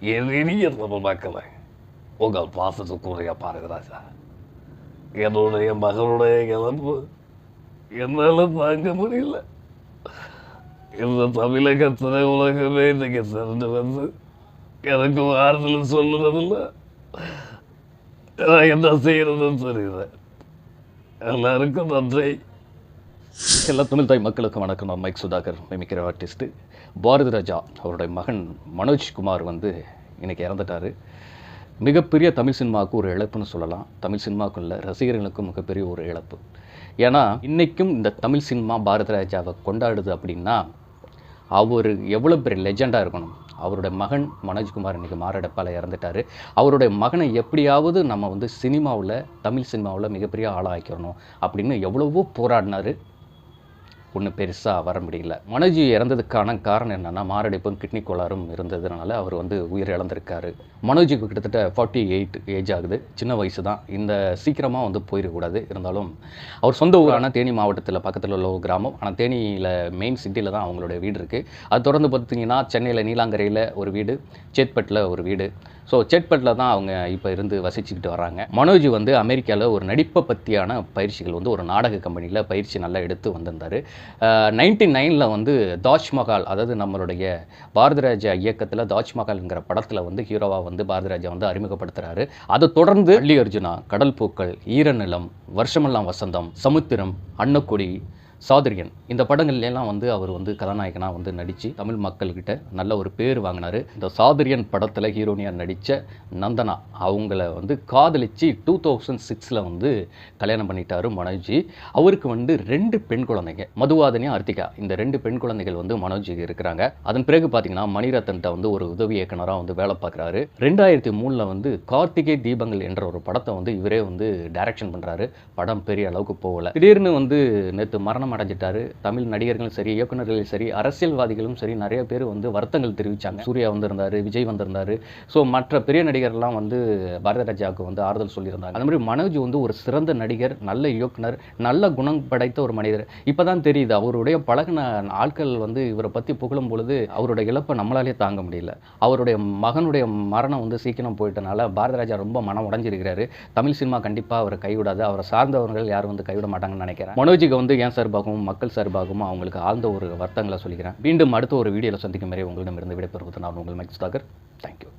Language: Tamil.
என் இனிய தமிழ் மக்களை உங்கள் பாசத்துக்குரிய பாரதிராஜா என்னுடைய மகளுடைய இழப்பு என்னால் தாங்க முடியல. இந்த தமிழக திரையுலகமே இன்றைக்கு திறந்து வந்து எனக்கு ஆறுதல் சொல்லுறதில்ல நான் என்ன செய்யறதுன்னு தெரியல. எல்லாருக்கும் நன்றி. எல்லா தமிழ் தாய் மக்களுக்கு வணக்கம். நான் mike Sudhakar mimicry artist. Bharathi Raja அவருடைய மகன் மனோஜ் குமார் வந்து இன்றைக்கி இறந்துட்டார். மிகப்பெரிய தமிழ் சினிமாவுக்கு ஒரு இழப்புன்னு சொல்லலாம். தமிழ் சினிமாவுக்கும் இல்லை ரசிகர்களுக்கும் மிகப்பெரிய ஒரு இழப்பு. ஏன்னா இன்றைக்கும் இந்த தமிழ் சினிமா பாரதி ராஜாவை கொண்டாடுது அப்படின்னா அவர் எவ்வளோ பெரிய லெஜெண்டாக இருக்கணும். அவருடைய மகன் மனோஜ்குமார் இன்றைக்கி மாரடைப்பால் இறந்துட்டார். அவருடைய மகனை எப்படியாவது நம்ம வந்து சினிமாவில் தமிழ் சினிமாவில் மிகப்பெரிய ஆளாக்கிறணும் அப்படின்னு எவ்வளவோ போராடினார். ஒன்றும் பெருசாக வர முடியல. மனோஜ் இறந்ததுக்கான காரணம் என்னென்னா மாரடைப்பும் கிட்னி கோளாறும் இருந்ததுனால அவர் வந்து உயிர் இழந்திருக்காரு மனோஜுக்கு கிட்டத்தட்ட ஃபார்ட்டி எயிட் ஏஜ் ஆகுது. சின்ன வயசு தான் இந்த சீக்கிரமாக வந்து போயிடக்கூடாது. இருந்தாலும் அவர் சொந்த ஊரான தேனி மாவட்டத்தில் பக்கத்தில் உள்ள ஒரு கிராமம். ஆனால் தேனியில் மெயின் சிட்டியில் தான் அவங்களுடைய வீடு இருக்குது அது தொடர்ந்து பார்த்தீங்கன்னா சென்னையில் நீலாங்கரையில் ஒரு வீடு சேத்பட்டில் ஒரு வீடு. ஸோ சேட்பட்டில் தான் அவங்க இப்போ இருந்து வசிச்சுக்கிட்டு வராங்க மனோஜ் வந்து அமெரிக்காவில் ஒரு நடிப்பை பற்றியான பயிற்சிகள் வந்து ஒரு நாடக கம்பெனியில் பயிற்சி நல்லா எடுத்து வந்திருந்தார். நைன்டி நைனில் வந்து தாஜ்மஹால் அதாவது நம்மளுடைய பாரதிராஜா இயக்கத்தில் தாஜ்மஹால்ங்கிற படத்தில் வந்து ஹீரோவாக வந்து பாரதிராஜா வந்து அறிமுகப்படுத்துகிறாரு அதை தொடர்ந்து அள்ளி அர்ஜுனா கடல் பூக்கள் ஈரநிலம் வருஷமெல்லாம் வசந்தம் சமுத்திரம் அன்னக்குடி சாதுரியன். இந்த படங்கள்ல எல்லாம் வந்து அவர் வந்து கதாநாயகனாக வந்து நடித்து தமிழ் மக்கள்கிட்ட நல்ல ஒரு பேர் வாங்கினார். இந்த சாதுரியன் படத்தில் ஹீரோனியாக நடித்த நந்தனா அவங்கள வந்து காதலிச்சு டூ தௌசண்ட் சிக்ஸில் வந்து கல்யாணம் பண்ணிட்டாரு மனோஜி. அவருக்கு வந்து ரெண்டு பெண் குழந்தைங்க மதுவாதனியா அர்த்திகா. இந்த ரெண்டு பெண் குழந்தைகள் வந்து மனோஜிக்கு இருக்கிறாங்க. அதன் பிறகு பார்த்தீங்கன்னா மணிரத்தன்கிட்ட வந்து ஒரு உதவி இயக்குனராக வந்து வேலை பார்க்குறாரு ரெண்டாயிரத்தி மூணில் வந்து கார்த்திகை தீபங்கள் என்ற ஒரு படத்தை வந்து இவரே வந்து டைரக்ஷன் பண்ணுறாரு படம் பெரிய அளவுக்கு போகலை. திடீர்னு வந்து நேற்று மரணம் அடைஞ்சிட்டாரு. தமிழ் நடிகர்களும் சரி இயக்குநர்களும் சரி அரசியல்வாதிகளும் சரி நிறைய பேர் வந்து வருத்தங்கள் தெரிவிச்சாங்க. சூர்யா வந்திருந்தாரு விஜய் வந்திருந்தார். ஸோ மற்ற பெரிய நடிகர்லாம் வந்து பாரத ராஜாவுக்கு வந்து ஆறுதல் சொல்லியிருந்தாங்க. அந்த மாதிரி மனோஜ் வந்து ஒரு சிறந்த நடிகர் நல்ல இயக்குனர் நல்ல குணம் படைத்த ஒரு மனிதர். இப்போ தான் தெரியுது அவருடைய பழகின ஆட்கள் வந்து இவரை பற்றி புகழும் பொழுது அவருடைய இழப்பை நம்மளாலே தாங்க முடியல. அவருடைய மகனுடைய மரணம் வந்து சீக்கிரம் போயிட்டனால பாரத ராஜா ரொம்ப மனம் உடஞ்சிருக்கிறாரு. தமிழ் சினிமா கண்டிப்பாக அவரை கைவிடாது. அவரை சார்ந்தவர்கள் யாரும் வந்து கைவிட மாட்டாங்கன்னு நினைக்கிறேன். மனோஜுக்கு வந்து ஏன் சார் சார்பாகவும் மக்கள் சார்பாகவும் அவங்களுக்கு ஆழ்ந்த ஒரு வருத்தங்களை சொல்லிக்கிறேன். மீண்டும் அடுத்த ஒரு வீடியோவில் சந்திக்கும் வரை உங்களிடமிருந்து விடைபெறுவது நான் உங்கள் மைக் தாகர் தேங்க்யூ